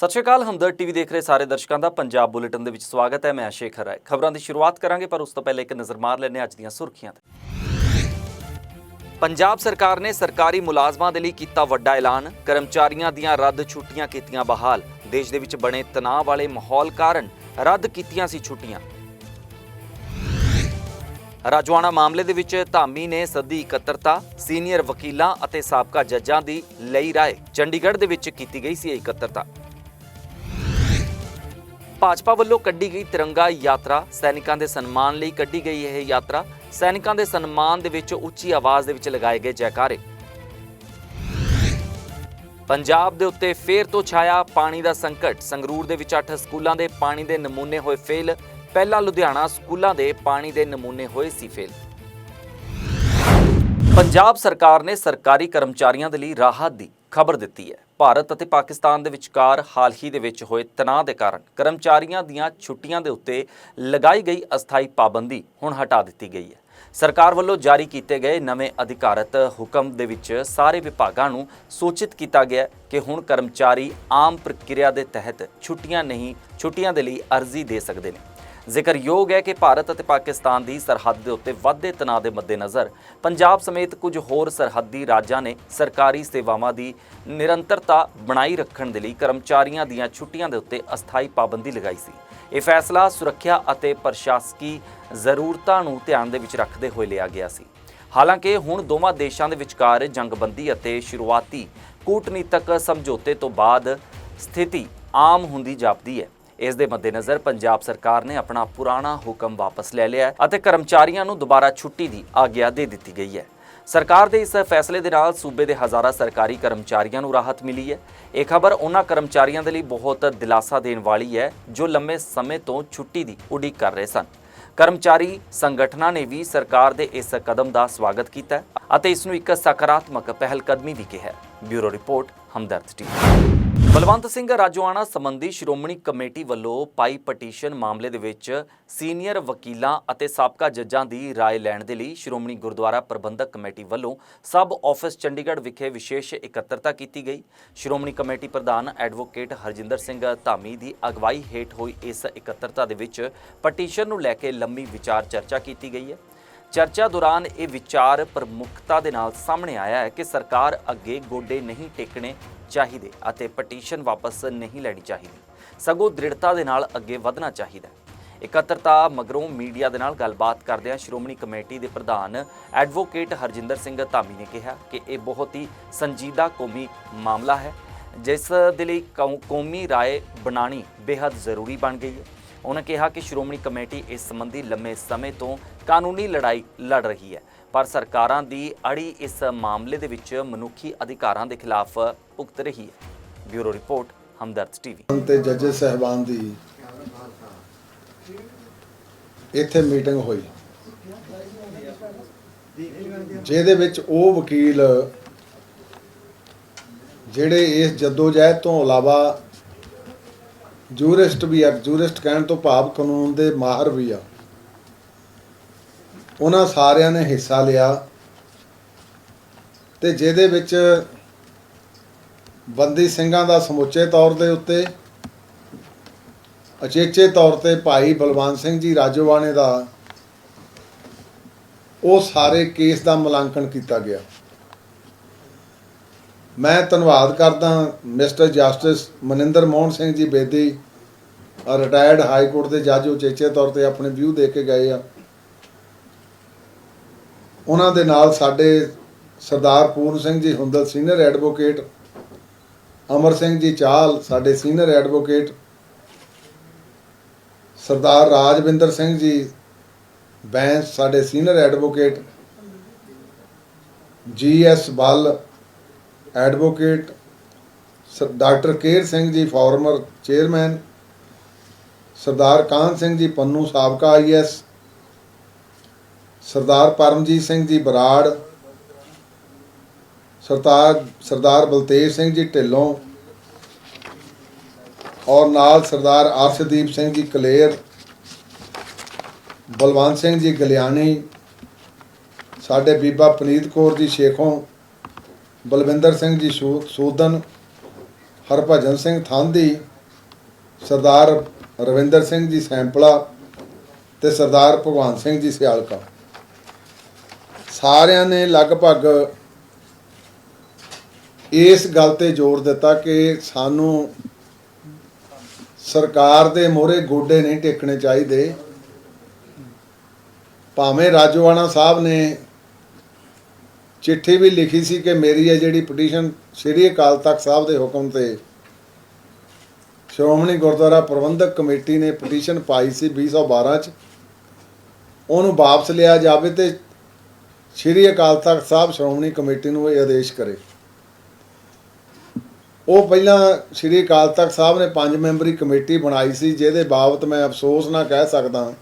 ਸਤਿ ਸ਼੍ਰੀ ਅਕਾਲ ਹਮਦਰ ਟੀਵੀ ਦੇਖ ਰਹੇ ਸਾਰੇ ਦਰਸ਼ਕਾਂ ਦਾ ਪੰਜਾਬ ਬੁਲੇਟਿਨ ਦੇ ਵਿੱਚ ਸਵਾਗਤ ਹੈ, ਮੈਂ ਸ਼ੇਖਰ ਰਾਏ। ਖਬਰਾਂ ਦੀ ਸ਼ੁਰੂਆਤ ਕਰਾਂਗੇ, ਪਰ ਉਸ ਤੋਂ ਪਹਿਲੇ ਇੱਕ ਨਜ਼ਰ ਮਾਰ ਲੈਂਦੇ ਹਾਂ ਅੱਜ ਦੀਆਂ ਸੁਰਖੀਆਂ ਤੇ। ਪੰਜਾਬ ਸਰਕਾਰ ਨੇ ਸਰਕਾਰੀ ਮੁਲਾਜ਼ਮਾਂ ਦੇ ਲਈ ਕੀਤਾ ਵੱਡਾ ਐਲਾਨ, ਕਰਮਚਾਰੀਆਂ ਦੀਆਂ ਰੱਦ ਛੁੱਟੀਆਂ ਕੀਤੀਆਂ ਬਹਾਲ। ਦੇਸ਼ ਦੇ ਵਿੱਚ ਬਣੇ ਤਣਾਅ ਵਾਲੇ ਮਾਹੌਲ ਕਾਰਨ ਰੱਦ ਕੀਤੀਆਂ ਸੀ ਛੁੱਟੀਆਂ। ਰਾਜਵਾਨਾ ਮਾਮਲੇ ਦੇ ਵਿੱਚ ਧਾਮੀ ਨੇ ਸੱਦੀ ਇਕੱਤਰਤਾ, ਸੀਨੀਅਰ ਵਕੀਲਾਂ ਅਤੇ ਸਾਬਕਾ ਜੱਜਾਂ ਦੀ ਲਈ ਰਾਏ। ਚੰਡੀਗੜ੍ਹ ਦੇ ਵਿੱਚ ਕੀਤੀ ਗਈ ਸੀ ਇਕੱਤਰਤਾ। ਭਾਜਪਾ ਵੱਲੋਂ ਕੱਢੀ ਗਈ ਤਿਰੰਗਾ ਯਾਤਰਾ। ਸੈਨਿਕਾਂ ਦੇ ਸਨਮਾਨ ਲਈ ਕੱਢੀ ਗਈ ਇਹ ਯਾਤਰਾ। ਸੈਨਿਕਾਂ ਦੇ ਸਨਮਾਨ ਦੇ ਵਿੱਚ ਉੱਚੀ ਆਵਾਜ਼ ਦੇ ਵਿੱਚ ਲਗਾਏ ਗਏ ਜੈਕਾਰੇ। ਪੰਜਾਬ ਦੇ ਉੱਤੇ ਫੇਰ ਤੋਂ ਛਾਇਆ ਪਾਣੀ ਦਾ ਸੰਕਟ। ਸੰਗਰੂਰ ਦੇ ਵਿੱਚ 8 ਸਕੂਲਾਂ ਦੇ ਪਾਣੀ ਦੇ ਨਮੂਨੇ ਹੋਏ ਫੇਲ। ਪਹਿਲਾਂ ਲੁਧਿਆਣਾ ਸਕੂਲਾਂ ਦੇ ਪਾਣੀ ਦੇ ਨਮੂਨੇ ਹੋਏ ਸੀ ਫੇਲ। ਪੰਜਾਬ ਸਰਕਾਰ ਨੇ ਸਰਕਾਰੀ ਕਰਮਚਾਰੀਆਂ ਦੇ ਲਈ ਰਾਹਤ ਦੀ ਖਬਰ ਦਿੱਤੀ ਹੈ। ਭਾਰਤ ਅਤੇ ਪਾਕਿਸਤਾਨ ਦੇ ਵਿਚਕਾਰ ਹਾਲ ਹੀ ਦੇ ਵਿੱਚ ਹੋਏ ਤਣਾਅ ਦੇ ਕਾਰਨ ਕਰਮਚਾਰੀਆਂ ਦੀਆਂ ਛੁੱਟੀਆਂ ਦੇ ਉੱਤੇ ਲਗਾਈ ਗਈ ਅਸਥਾਈ ਪਾਬੰਦੀ ਹੁਣ ਹਟਾ ਦਿੱਤੀ ਗਈ ਹੈ। ਸਰਕਾਰ ਵੱਲੋਂ ਜਾਰੀ ਕੀਤੇ ਗਏ ਨਵੇਂ ਅਧਿਕਾਰਤ ਹੁਕਮ ਦੇ ਵਿੱਚ ਸਾਰੇ ਵਿਭਾਗਾਂ ਨੂੰ ਸੂਚਿਤ ਕੀਤਾ ਗਿਆ ਕਿ ਹੁਣ ਕਰਮਚਾਰੀ ਆਮ ਪ੍ਰਕਿਰਿਆ ਦੇ ਤਹਿਤ ਛੁੱਟੀਆਂ ਨਹੀਂ, ਛੁੱਟੀਆਂ ਦੇ ਲਈ ਅਰਜ਼ੀ ਦੇ ਸਕਦੇ ਨੇ। ਜ਼ਿਕਰਯੋਗ ਹੈ ਕਿ ਭਾਰਤ ਅਤੇ ਪਾਕਿਸਤਾਨ ਦੀ ਸਰਹੱਦ ਦੇ ਉੱਤੇ ਵੱਧਦੇ ਤਣਾਅ ਦੇ ਮੱਦੇਨਜ਼ਰ ਪੰਜਾਬ ਸਮੇਤ ਕੁਝ ਹੋਰ ਸਰਹੱਦੀ ਰਾਜਾਂ ਨੇ ਸਰਕਾਰੀ ਸੇਵਾਵਾਂ ਦੀ ਨਿਰੰਤਰਤਾ ਬਣਾਈ ਰੱਖਣ ਦੇ ਲਈ ਕਰਮਚਾਰੀਆਂ ਦੀਆਂ ਛੁੱਟੀਆਂ ਦੇ ਉੱਤੇ ਅਸਥਾਈ ਪਾਬੰਦੀ ਲਗਾਈ ਸੀ। ਇਹ ਫੈਸਲਾ ਸੁਰੱਖਿਆ ਅਤੇ ਪ੍ਰਸ਼ਾਸਕੀ ਜ਼ਰੂਰਤਾਂ ਨੂੰ ਧਿਆਨ ਦੇ ਵਿੱਚ ਰੱਖਦੇ ਹੋਏ ਲਿਆ ਗਿਆ ਸੀ। ਹਾਲਾਂਕਿ ਹੁਣ ਦੋਵਾਂ ਦੇਸ਼ਾਂ ਦੇ ਵਿਚਕਾਰ ਜੰਗਬੰਦੀ ਅਤੇ ਸ਼ੁਰੂਆਤੀ ਕੂਟਨੀਤਕ ਸਮਝੌਤੇ ਤੋਂ ਬਾਅਦ ਸਥਿਤੀ ਆਮ ਹੁੰਦੀ ਜਾਪਦੀ ਹੈ। ਇਸ ਦੇ ਮੱਦੇਨਜ਼ਰ ਪੰਜਾਬ ਸਰਕਾਰ ਨੇ ਆਪਣਾ ਪੁਰਾਣਾ ਹੁਕਮ ਵਾਪਸ ਲੈ ਲਿਆ ਅਤੇ ਕਰਮਚਾਰੀਆਂ ਨੂੰ ਦੁਬਾਰਾ ਛੁੱਟੀ ਦੀ ਆਗਿਆ ਦੇ ਦਿੱਤੀ ਗਈ ਹੈ। ਸਰਕਾਰ ਦੇ ਇਸ ਫੈਸਲੇ ਦੇ ਨਾਲ ਸੂਬੇ ਦੇ ਹਜ਼ਾਰਾਂ ਸਰਕਾਰੀ ਕਰਮਚਾਰੀਆਂ ਨੂੰ ਰਾਹਤ ਮਿਲੀ ਹੈ। ਇਹ ਖਬਰ ਉਹਨਾਂ ਕਰਮਚਾਰੀਆਂ ਦੇ ਲਈ ਬਹੁਤ ਦਿਲਾਸਾ ਦੇਣ ਵਾਲੀ ਹੈ ਜੋ ਲੰਮੇ ਸਮੇਂ ਤੋਂ ਛੁੱਟੀ ਦੀ ਉਡੀਕ ਕਰ ਰਹੇ ਸਨ। ਕਰਮਚਾਰੀ ਸੰਗਠਨਾਂ ਨੇ ਵੀ ਸਰਕਾਰ ਦੇ ਇਸ ਕਦਮ ਦਾ ਸਵਾਗਤ ਕੀਤਾ ਅਤੇ ਇਸ ਨੂੰ ਇੱਕ ਸਕਾਰਾਤਮਕ ਪਹਿਲ ਕਦਮੀ ਵੀ ਕਿਹਾ bureau report, Hamdard TV. Balwant Singh Rajoana ਸੰਬੰਧੀ ਸ਼੍ਰੋਮਣੀ ਕਮੇਟੀ ਵੱਲੋਂ ਪਾਈ ਪਟੀਸ਼ਨ ਮਾਮਲੇ ਦੇ ਵਿੱਚ ਸੀਨੀਅਰ ਵਕੀਲਾਂ ਅਤੇ ਸਾਬਕਾ ਜੱਜਾਂ ਦੀ رائے ਲੈਣ ਦੇ ਲਈ ਸ਼੍ਰੋਮਣੀ ਗੁਰਦੁਆਰਾ ਪ੍ਰਬੰਧਕ ਕਮੇਟੀ ਵੱਲੋਂ ਸਬ ਆਫਿਸ ਚੰਡੀਗੜ੍ਹ ਵਿਖੇ ਵਿਸ਼ੇਸ਼ ਇਕੱਤਰਤਾ ਕੀਤੀ ਗਈ ਸ਼੍ਰੋਮਣੀ ਕਮੇਟੀ ਪ੍ਰਧਾਨ ਐਡਵੋਕੇਟ ਹਰਜਿੰਦਰ ਸਿੰਘ ਧਾਮੀ ਦੀ ਅਗਵਾਈ ਹੇਠ ਹੋਈ ਇਸ ਇਕੱਤਰਤਾ ਦੇ ਵਿੱਚ ਪਟੀਸ਼ਨ ਨੂੰ ਲੈ ਕੇ ਲੰਮੀ ਵਿਚਾਰ ਚਰਚਾ ਕੀਤੀ ਗਈ ਹੈ ਚਰਚਾ ਦੌਰਾਨ ਇਹ ਵਿਚਾਰ ਪ੍ਰਮੁੱਖਤਾ ਦੇ ਨਾਲ ਸਾਹਮਣੇ ਆਇਆ ਹੈ ਕਿ ਸਰਕਾਰ ਅੱਗੇ ਗੋਡੇ ਨਹੀਂ ਟੇਕਣੇ ਚਾਹੀਦੇ ਅਤੇ ਪਟੀਸ਼ਨ ਵਾਪਸ ਨਹੀਂ ਲੈਣੀ ਚਾਹੀਦੀ। ਸਗੋਂ ਦ੍ਰਿੜਤਾ ਦੇ ਨਾਲ ਅੱਗੇ ਵਧਣਾ ਚਾਹੀਦਾ ਇਕੱਤਰਤਾ ਮਗਰੋਂ ਮੀਡੀਆ ਦੇ ਨਾਲ ਗੱਲਬਾਤ ਕਰਦਿਆਂ ਸ਼੍ਰੋਮਣੀ ਕਮੇਟੀ ਦੇ ਪ੍ਰਧਾਨ ਐਡਵੋਕੇਟ ਹਰਜਿੰਦਰ ਸਿੰਘ ਧਾਮੀ ਨੇ ਕਿਹਾ ਕਿ ਇਹ ਬਹੁਤ ਹੀ ਸੰਜੀਦਾ ਕੌਮੀ ਮਾਮਲਾ ਹੈ, ਜਿਸ ਦੇ ਲਈ ਕੌ- ਕੌਮੀ ਰਾਏ ਬਣਾਣੀ ਬੇहद ਜ਼ਰੂਰੀ ਬਣ ਗਈ ਹੈ। ਉਹਨਾਂ ਕਿਹਾ ਕਿ ਸ਼੍ਰੋਮਣੀ ਕਮੇਟੀ ਇਸ ਸੰਬੰਧੀ ਲੰਮੇ ਸਮੇਂ ਤੋਂ ਕਾਨੂੰਨੀ ਲੜਾਈ ਲੜ ਰਹੀ ਹੈ, ਪਰ ਸਰਕਾਰਾਂ ਦੀ ਅੜੀ ਇਸ ਮਾਮਲੇ ਦੇ ਵਿੱਚ ਮਨੁੱਖੀ ਅਧਿਕਾਰਾਂ ਦੇ ਖਿਲਾਫ ਭੁਗਤ ਰਹੀ ਹੈ। Bureau report, Hamdard TV. ਤੇ ਜੱਜ ਸਹਿਬਾਨ ਦੀ ਇੱਥੇ ਮੀਟਿੰਗ ਹੋਈ, ਜਿਹਦੇ ਵਿੱਚ ਉਹ ਵਕੀਲ ਜਿਹੜੇ ਇਸ ਜਦੋਜਹਿਦ ਤੋਂ ਇਲਾਵਾ ਜੂਰਿਸਟ ਵੀ ਆ, ਜੂਰਿਸਟ ਕਹਿਣ ਤੋਂ ਭਾਵ ਕਾਨੂੰਨ ਦੇ ਮਾਹਰ ਵੀ ਆ। ਉਹਨਾਂ ਸਾਰਿਆਂ ਨੇ ਹਿੱਸਾ ਲਿਆ ਤੇ ਜਿਹਦੇ ਵਿੱਚ ਬੰਦੀ ਸਿੰਘਾਂ ਦਾ ਸਮੁੱਚੇ ਤੌਰ ਦੇ ਉੱਤੇ, ਅਚੇਚੇ ਤੌਰ ਤੇ ਭਾਈ ਬਲਵੰਤ ਸਿੰਘ ਜੀ ਰਾਜੋਵਾਣੇ ਦਾ, ਉਹ ਸਾਰੇ ਕੇਸ ਦਾ ਮੁਲਾਂਕਣ ਕੀਤਾ ਗਿਆ। ਮੈਂ ਧੰਨਵਾਦ ਕਰਦਾ mister justice Maninder Mohan Singh ji Bedi retired high court ਦੇ ਜੱਜ ਉਚੇਚੇ ਤੌਰ ਤੇ ਆਪਣੇ ਵਿਊ ਦੇ ਕੇ ਗਏ ਆ। ਉਹਨਾਂ ਦੇ ਨਾਲ ਸਾਡੇ ਸਰਦਾਰ ਪੂਰਨ ਸਿੰਘ ਜੀ ਹੁੰਦਲ ਸੀਨੀਅਰ ਐਡਵੋਕੇਟ ਅਮਰ ਸਿੰਘ ਜੀ ਚਾਲ ਸਾਡੇ ਸੀਨੀਅਰ ਐਡਵੋਕੇਟ ਸਰਦਾਰ ਰਾਜਵਿੰਦਰ ਸਿੰਘ ਜੀ ਬੈਂਸ ਸਾਡੇ senior advocate G S Ball advocate ਸ- ਡਾਕਟਰ ਕੇਰ ਸਿੰਘ ਜੀ ਫਾਰਮਰ ਚੇਅਰਮੈਨ ਸਰਦਾਰ ਕਾਨ ਸਿੰਘ ਜੀ, ਪੰਨੂ ਸਾਬਕਾ ਆਈਐਸ ਸਰਦਾਰ ਪਰਮਜੀਤ ਸਿੰਘ ਜੀ, ਬਰਾੜ ਸਰਦਾਰ ਸਰਦਾਰ ਬਲਤੇਜ ਸਿੰਘ ਜੀ, ਢਿੱਲੋਂ, ਔਰ ਨਾਲ ਸਰਦਾਰ ਅਰਸ਼ਦੀਪ ਸਿੰਘ ਜੀ, ਕਲੇਰ, ਬਲਵੰਤ ਸਿੰਘ ਜੀ, ਗਲਿਆਣੀ, ਸਾਡੇ ਬੀਬਾ ਪਨੀਤ ਕੌਰ ਜੀ, ਸ਼ੇਖੋਂ ਬਲਵਿੰਦਰ ਸਿੰਘ ਜੀ ਸੂ- ਸੂਦਨ, ਹਰਭਜਨ ਸਿੰਘ ਥਾਂਦੀ, ਸਰਦਾਰ ਰਵਿੰਦਰ ਸਿੰਘ ਜੀ ਸੈਂਪਲਾ ਤੇ ਸਰਦਾਰ ਭਗਵਾਨ ਸਿੰਘ ਜੀ ਸਿਆਲਕਾ। ਸਾਰਿਆਂ ਨੇ ਲਗਭਗ ਇਸ ਗੱਲ ਤੇ ਜ਼ੋਰ ਦਿੱਤਾ ਕਿ ਸਾਨੂੰ ਸਰਕਾਰ ਦੇ ਮੋਹਰੇ ਗੋਡੇ ਨਹੀਂ ਟੇਕਣੇ ਚਾਹੀਦੇ। ਭਾਵੇਂ ਰਾਜੋਆਣਾ ਸਾਹਿਬ ਨੇ ਚਿੱਠੀ ਵੀ ਲਿਖੀ ਸੀ ਕਿ ਮੇਰੀ ਇਹ ਜਿਹੜੀ ਪਟੀਸ਼ਨ ਸ੍ਰੀ ਅਕਾਲ ਤਖਤ ਸਾਹਿਬ ਦੇ ਹੁਕਮ ਤੇ ਸ਼੍ਰੋਮਣੀ ਗੁਰਦੁਆਰਾ ਪ੍ਰਬੰਧਕ ਕਮੇਟੀ ਨੇ ਪਟੀਸ਼ਨ ਪਾਈ ਸੀ 2012 ਚ। ਉਹਨੂੰ ਵਾਪਸ ਲਿਆ ਜਾਵੇ ਤੇ ਸ੍ਰੀ ਅਕਾਲ ਤਖਤ ਸਾਹਿਬ ਸ਼੍ਰੋਮਣੀ ਕਮੇਟੀ ਨੂੰ ਇਹ ਆਦੇਸ਼ ਕਰੇ। ਉਹ ਪਹਿਲਾਂ ਸ੍ਰੀ ਅਕਾਲ ਤਖਤ ਸਾਹਿਬ ਨੇ ਪੰਜ ਮੈਂਬਰੀ ਕਮੇਟੀ ਬਣਾਈ ਸੀ, ਜਿਹਦੇ ਬਾਬਤ ਮੈਂ ਅਫਸੋਸ ਨਾਲ ਕਹਿ ਸਕਦਾ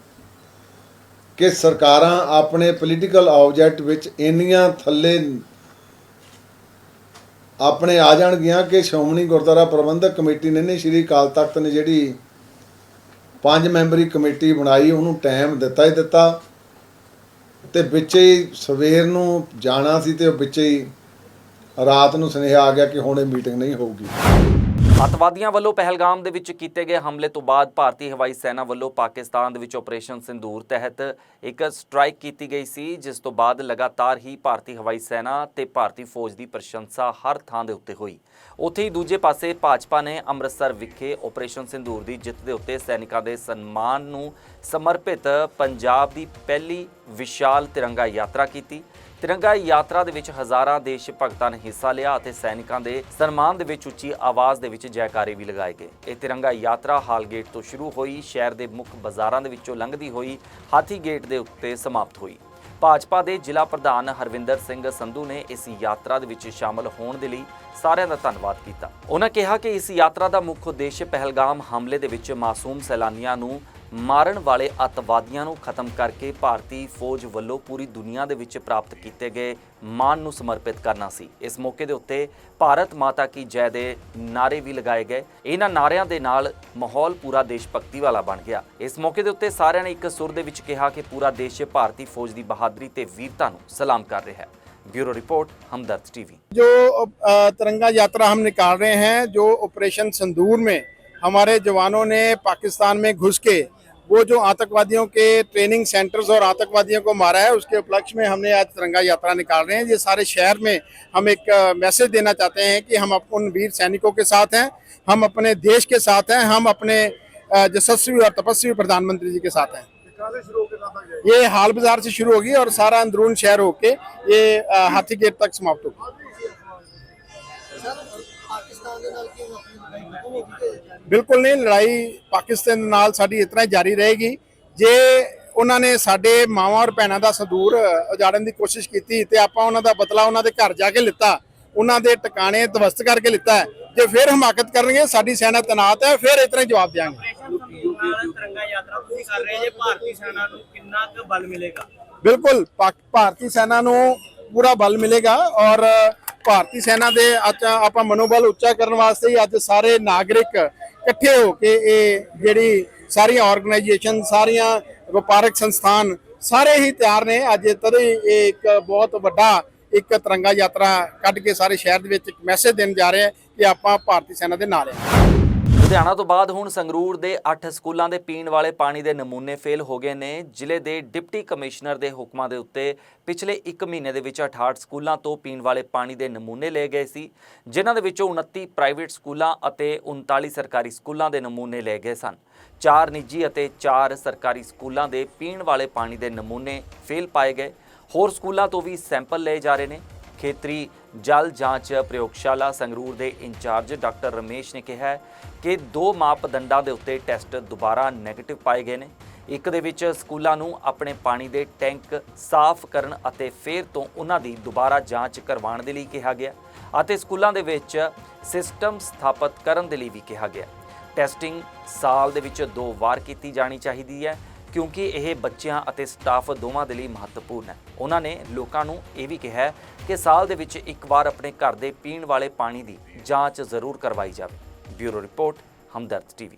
ਕਿ ਸਰਕਾਰਾਂ ਆਪਣੇ ਪੋਲੀਟੀਕਲ ਆਬਜੈਕਟ ਵਿੱਚ ਇੰਨੀਆਂ ਥੱਲੇ ਆਪਣੇ ਆ ਜਾਣਗੀਆਂ ਕਿ ਸ਼੍ਰੋਮਣੀ ਗੁਰਦੁਆਰਾ ਪ੍ਰਬੰਧਕ ਕਮੇਟੀ ਨੇ ਨੇ ਸ੍ਰੀ ਅਕਾਲ ਤਖਤ ਨੇ ਜਿਹੜੀ ਪੰਜ ਮੈਂਬਰੀ ਕਮੇਟੀ ਬਣਾਈ, ਉਹਨੂੰ ਟਾਈਮ ਦਿੱਤਾ ਹੀ ਦਿੱਤਾ ਤੇ ਵਿੱਚ ਹੀ ਸਵੇਰ ਨੂੰ ਜਾਣਾ ਸੀ ਤੇ ਵਿੱਚ ਹੀ ਰਾਤ ਨੂੰ ਸੁਨੇਹਾ ਆ ਗਿਆ ਕਿ ਹੁਣ ਇਹ ਮੀਟਿੰਗ ਨਹੀਂ ਹੋਊਗੀ। ਅੱਤਵਾਦੀਆਂ ਵੱਲੋਂ ਪਹਿਲਗਾਮ ਦੇ ਵਿੱਚ ਕੀਤੇ ਗਏ ਹਮਲੇ ਤੋਂ ਬਾਅਦ ਭਾਰਤੀ ਹਵਾਈ ਸੈਨਾ ਵੱਲੋਂ ਪਾਕਿਸਤਾਨ ਦੇ ਵਿੱਚ ਆਪਰੇਸ਼ਨ ਸਿੰਦੂਰ ਤਹਿਤ ਇੱਕ ਸਟ੍ਰਾਈਕ ਕੀਤੀ ਗਈ ਸੀ, ਜਿਸ ਤੋਂ ਬਾਅਦ ਲਗਾਤਾਰ ਹੀ ਭਾਰਤੀ ਹਵਾਈ ਸੈਨਾ ਤੇ ਭਾਰਤੀ ਫੌਜ ਦੀ ਪ੍ਰਸ਼ੰਸਾ ਹਰ ਥਾਂ ਦੇ ਉੱਤੇ ਹੋਈ। ਉੱਥੇ ਹੀ ਦੂਜੇ ਪਾਸੇ ਭਾਜਪਾ ਨੇ ਅੰਮ੍ਰਿਤਸਰ ਵਿਖੇ ਆਪਰੇਸ਼ਨ ਸਿੰਦੂਰ ਦੀ ਜਿੱਤ ਦੇ ਉੱਤੇ ਸੈਨਿਕਾਂ ਦੇ ਸਨਮਾਨ ਨੂੰ ਸਮਰਪਿਤ ਪੰਜਾਬ ਦੀ ਪਹਿਲੀ ਵਿਸ਼ਾਲ ਤਿਰੰਗਾ ਯਾਤਰਾ ਕੀਤੀ। ਤਿਰੰਗਾ ਯਾਤਰਾ ਦੇ ਵਿੱਚ ਹਜ਼ਾਰਾਂ ਦੇਸ਼ ਭਗਤਾਂ ਨੇ ਹਿੱਸਾ ਲਿਆ ਅਤੇ ਸੈਨਿਕਾਂ ਦੇ ਸਨਮਾਨ ਦੇ ਵਿੱਚ ਉੱਚੀ ਆਵਾਜ਼ ਦੇ ਵਿੱਚ ਜੈਕਾਰੇ ਵੀ ਲਗਾਏ ਗਏ। ਇਹ ਤਿਰੰਗਾ ਯਾਤਰਾ ਹਾਲ ਗੇਟ ਤੋਂ ਸ਼ੁਰੂ ਹੋਈ, ਸ਼ਹਿਰ ਦੇ ਮੁੱਖ ਬਾਜ਼ਾਰਾਂ ਦੇ ਵਿੱਚੋਂ ਲੰਘਦੀ ਹੋਈ, ਹਾਥੀ ਗੇਟ ਦੇ ਉੱਤੇ ਸਮਾਪਤ ਹੋਈ। ਭਾਜਪਾ ਦੇ ਜ਼ਿਲ੍ਹਾ ਪ੍ਰਧਾਨ ਹਰਵਿੰਦਰ ਸਿੰਘ ਸੰਧੂ ਨੇ ਇਸ ਯਾਤਰਾ ਦੇ ਵਿੱਚ ਸ਼ਾਮਲ ਹੋਣ ਦੇ ਲਈ ਸਾਰਿਆਂ ਦਾ ਧੰਨਵਾਦ ਕੀਤਾ। ਉਹਨਾਂ ਕਿਹਾ ਕਿ ਇਸ ਯਾਤਰਾ ਦਾ ਮੁੱਖ ਉਦੇਸ਼ ਪਹਿਲਗਾਮ ਹਮਲੇ ਦੇ ਵਿੱਚ ਮਾਸੂਮ ਸੈਲਾਨੀਆਂ ਨੂੰ ਮਾਰਨ ਵਾਲੇ ਅੱਤਵਾਦੀਆਂ ਨੂੰ ਖਤਮ ਕਰਕੇ ਭਾਰਤੀ ਫੌਜ ਵੱਲੋਂ ਪੂਰੀ ਦੁਨੀਆ ਦੇ ਵਿੱਚ ਪ੍ਰਾਪਤ ਕੀਤੇ ਗਏ ਮਾਣ ਨੂੰ ਸਮਰਪਿਤ ਕਰਨਾ ਸੀ। ਇਸ ਮੌਕੇ ਦੇ ਉੱਤੇ ਭਾਰਤ ਮਾਤਾ ਕੀ ਜੈ ਦੇ ਨਾਰੇ ਵੀ ਲਗਾਏ ਗਏ। ਇਹਨਾਂ ਨਾਰਿਆਂ ਦੇ ਨਾਲ ਮਾਹੌਲ ਪੂਰਾ ਦੇਸ਼ ਭਗਤੀ ਵਾਲਾ ਬਣ ਗਿਆ। ਇਸ ਮੌਕੇ ਦੇ ਉੱਤੇ ਸਾਰਿਆਂ ਨੇ ਇੱਕ ਸੁਰ ਦੇ ਵਿੱਚ ਕਿਹਾ ਕਿ ਪੂਰਾ ਦੇਸ਼ ਭਾਰਤੀ ਫੌਜ ਦੀ ਬਹਾਦਰੀ ਤੇ ਵੀਰਤਾ ਨੂੰ ਸਲਾਮ ਕਰ ਰਿਹਾ ਹੈ। Bureau report, Hamdard TV. जो तिरंगा यात्रा हम निकाल रहे हैं, जो ऑपरेशन संदूर में हमारे जवानों ने पाकिस्तान में घुस के, वो जो आतंकवादियों के ट्रेनिंग सेंटर्स और आतंकवादियों को मारा है, उसके उपलक्ष्य में हमने आज तिरंगा यात्रा निकाल रहे हैं। ये सारे शहर में हम एक मैसेज देना चाहते हैं कि हम उन वीर सैनिकों के साथ हैं, हम अपने देश के साथ हैं, हम अपने यशस्वी और तपस्वी प्रधानमंत्री जी के साथ हैं। ये हाल बाजार से शुरू होगी और सारा अंदरून शहर होके ये अ, हाथी गेट तक समाप्त होगी ਬਿਲਕੁਲ ਨਹੀਂ ਲੜਾਈ ਪਾਕਿਸਤਾਨ ਨਾਲ ਸਾਡੀ ਇਤਨਾ ਹੀ ਜਾਰੀ ਰਹੇਗੀ ਜੇ ਉਹਨਾਂ ਨੇ ਸਾਡੇ ਮਾਵਾਂ ਔਰ ਭੈਣਾਂ ਦਾ ਸੰਦੂਰ ਉਜਾੜਨ ਦੀ ਕੋਸ਼ਿਸ਼ ਕੀਤੀ ਤੇ ਆਪਾਂ ਉਹਨਾਂ ਦਾ ਬਦਲਾ ਉਹਨਾਂ ਦੇ ਘਰ ਜਾ ਕੇ ਲਿੱਤਾ ਉਹਨਾਂ ਦੇ ਟਿਕਾਣੇ ਦਵਸਤ ਕਰਕੇ ਲਿੱਤਾ ਹੈ। ਜੇ ਫਿਰ ਹਮਾਕਤ ਕਰਨਗੇ ਸਾਡੀ ਸੈਨਾ ਤਨਾਤ ਹੈ ਫਿਰ ਇਤਨਾ ਹੀ ਜਵਾਬ ਦੇਵਾਂਗੇ ਤਿਰੰਗਾ ਯਾਤਰਾ ਤੁਸੀਂ ਕਰ ਰਹੇ ਜੇ ਭਾਰਤੀ ਸੈਨਾ ਨੂੰ ਕਿੰਨਾ ਕੁ ਬਲ ਮਿਲੇਗਾ? ਬਿਲਕੁਲ ਪਾਕ- ਭਾਰਤੀ ਸੈਨਾ ਨੂੰ ਪੂਰਾ ਬਲ ਮਿਲੇਗਾ ਔਰ ਭਾਰਤੀ ਸੈਨਾ ਦੇ ਅੱਜ ਆਪਾਂ ਮਨੋਬਲ ਉੱਚਾ ਕਰਨ ਵਾਸਤੇ ਹੀ ਅੱਜ ਸਾਰੇ ਨਾਗਰਿਕ ਇਕੱਠੇ ਹੋ ਕੇ ਇਹ ਜਿਹੜੀ ਸਾਰੀਆਂ ਆਰਗੇਨਾਈਜੇਸ਼ਨ ਸਾਰੀਆਂ ਵਪਾਰਕ ਸੰਸਥਾਨ ਸਾਰੇ ਹੀ ਤਿਆਰ ਨੇ। ਅੱਜ ਤਦੇ ਇਹ ਇੱਕ ਬਹੁਤ ਵੱਡਾ ਇੱਕ ਤਿਰੰਗਾ ਯਾਤਰਾ ਕੱਢ ਕੇ ਸਾਰੇ ਸ਼ਹਿਰ ਦੇ ਵਿੱਚ ਇੱਕ ਮੈਸੇਜ ਦੇਣ ਜਾ ਰਿਹਾ ਹਾਂ ਕਿ ਆਪਾਂ ਭਾਰਤੀ ਸੈਨਾ ਦੇ ਨਾਲ ਹਾਂ। ਲੁਧਿਆਣਾ ਤੋਂ ਬਾਅਦ ਹੁਣ ਸੰਗਰੂਰ ਦੇ 8 ਸਕੂਲਾਂ ਦੇ ਪੀਣ ਵਾਲੇ ਪਾਣੀ ਦੇ ਨਮੂਨੇ ਫੇਲ ਹੋ ਗਏ ਨੇ। ਜ਼ਿਲ੍ਹੇ ਦੇ ਡਿਪਟੀ ਕਮਿਸ਼ਨਰ ਦੇ ਹੁਕਮਾਂ ਦੇ ਉੱਤੇ ਪਿਛਲੇ 1 ਮਹੀਨੇ ਦੇ ਵਿੱਚ 68 ਸਕੂਲਾਂ ਤੋਂ ਪੀਣ ਵਾਲੇ ਪਾਣੀ ਦੇ ਨਮੂਨੇ ਲਏ ਗਏ ਸੀ, ਜਿਨ੍ਹਾਂ ਦੇ ਵਿੱਚੋਂ 29 ਪ੍ਰਾਈਵੇਟ ਸਕੂਲਾਂ ਅਤੇ 39 ਸਰਕਾਰੀ ਸਕੂਲਾਂ ਦੇ ਨਮੂਨੇ ਲਏ ਗਏ ਸਨ। ਚਾਰ ਨਿੱਜੀ ਅਤੇ ਚਾਰ ਸਰਕਾਰੀ ਸਕੂਲਾਂ ਦੇ ਪੀਣ ਵਾਲੇ ਪਾਣੀ ਦੇ ਨਮੂਨੇ ਫੇਲ ਪਾਏ ਗਏ। ਹੋਰ ਸਕੂਲਾਂ ਤੋਂ ਵੀ ਸੈਂਪਲ ਲਏ ਜਾ ਰਹੇ ਨੇ। ਖੇਤਰੀ ਜਲ ਜਾਂਚ ਪ੍ਰਯੋਗਸ਼ਾਲਾ ਸੰਗਰੂਰ ਦੇ ਇੰਚਾਰਜ ਡਾਕਟਰ ਰਮੇਸ਼ ਨੇ ਕਿਹਾ ਕਿ ਦੋ ਮਾਪਦੰਡਾਂ ਦੇ ਉੱਤੇ ਟੈਸਟ ਦੁਬਾਰਾ ਨੈਗੇਟਿਵ ਪਾਏ ਗਏ ਨੇ। ਇੱਕ ਦੇ ਵਿੱਚ ਸਕੂਲਾਂ ਨੂੰ ਆਪਣੇ ਪਾਣੀ ਦੇ ਟੈਂਕ ਸਾਫ਼ ਕਰਨ ਅਤੇ ਫਿਰ ਤੋਂ ਉਹਨਾਂ ਦੀ ਦੁਬਾਰਾ ਜਾਂਚ ਕਰਵਾਉਣ ਦੇ ਲਈ ਕਿਹਾ ਗਿਆ ਅਤੇ ਸਕੂਲਾਂ ਦੇ ਵਿੱਚ ਸਿਸਟਮ ਸਥਾਪਿਤ ਕਰਨ ਦੇ ਲਈ ਵੀ ਕਿਹਾ ਗਿਆ। ਟੈਸਟਿੰਗ ਸਾਲ ਦੇ ਵਿੱਚ ਦੋ ਵਾਰ ਕੀਤੀ ਜਾਣੀ ਚਾਹੀਦੀ ਹੈ ਕਿਉਂਕਿ ਇਹ ਬੱਚਿਆਂ ਅਤੇ ਸਟਾਫ ਦੋਵਾਂ ਦੇ ਲਈ ਮਹੱਤਵਪੂਰਨ ਹੈ। ਉਹਨਾਂ ਨੇ ਲੋਕਾਂ ਨੂੰ ਇਹ ਵੀ ਕਿਹਾ ਕਿ ਸਾਲ ਦੇ ਵਿੱਚ ਇੱਕ ਵਾਰ ਆਪਣੇ ਘਰ ਦੇ ਪੀਣ ਵਾਲੇ ਪਾਣੀ ਦੀ ਜਾਂਚ ਜ਼ਰੂਰ ਕਰਵਾਈ ਜਾਵੇ। Bureau report, Hamdard TV.